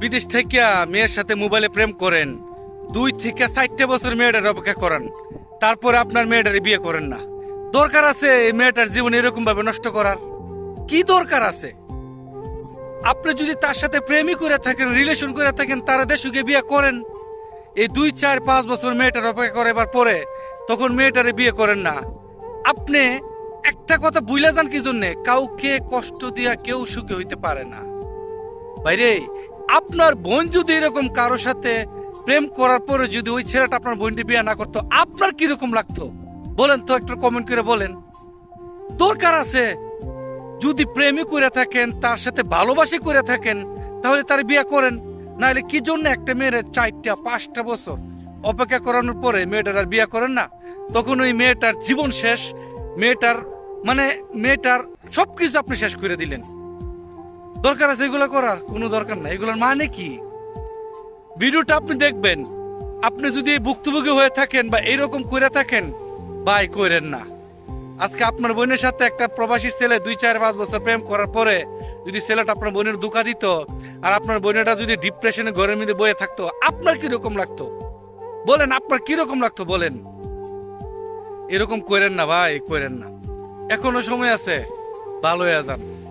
বিদেশ থেকে মেয়ের সাথে মোবাইলে প্রেম করেন। দুই থেকে চারটে বছর মেয়েটার অপেক্ষা করেন। তারপরে আপনার মেয়েটারে বিয়ে করেন না। দরকার আছে এই মেয়েটার জীবন এরকম ভাবে নষ্ট করার? কি দরকার আছে? আপনি যদি তার সাথে প্রেমই করে থাকেন রিলেশন করে থাকেন, তারা দেশে গিয়ে বিয়ে করেন, এই দুই, চার, পাঁচ বছর মেয়েটার অপেক্ষা করার পরে তখন মেয়েটারে বিয়ে করেন না। আপনি একটা কথা বুঝলে যান কি জন্যে? কাউকে কষ্ট দিয়া কেউ সুখী হইতে পারে না। বাইরে আপনার বোন যদি এরকম কারোর সাথে প্রেম করার পরে যদি ওই ছেলেটা আপনার বোনটি বিয়ে না করতো, আপনার কীরকম লাগতো? বলেন তো, একটা কমেন্ট করে বলেন। দরকার আছে যদি প্রেমই করে থাকেন, তার সাথে ভালোবাসি করে থাকেন, তাহলে তার বিয়ে করেন। নাহলে কি জন্য একটা মেয়ের চারটা, পাঁচটা বছর অপেক্ষা করানোর পরে মেয়েটার আর বিয়ে করেন না? তখন ওই মেয়েটার জীবন শেষ, মেয়েটার মানে মেয়েটার সবকিছু আপনি শেষ করে দিলেন। দরকার আছে এগুলো করার? কোনো দরকার নাই। এগুলোর মানে কি? ভিডিওটা আপনি দেখবেন। আপনি যদি ভুক্তভোগী হয়ে থাকেন বা এরকম করে থাকেন বাই করেন না। আজকে আপনার বোনের সাথে একটা প্রবাসী ছেলে দুই, চার, পাঁচ বছর প্রেম করার পরে যদি ছেলেটা আপনার বোনের দুঃখা দিত আর আপনার বোনেটা যদি ডিপ্রেশনে ঘরের মধ্যে বয়ে থাকতো, আপনার কীরকম লাগতো? বলেন, আপনার কীরকম লাগতো? বলেন। এরকম করেন না, ভাই করেন না। এখনও সময় আছে, ভালো হয়ে যান।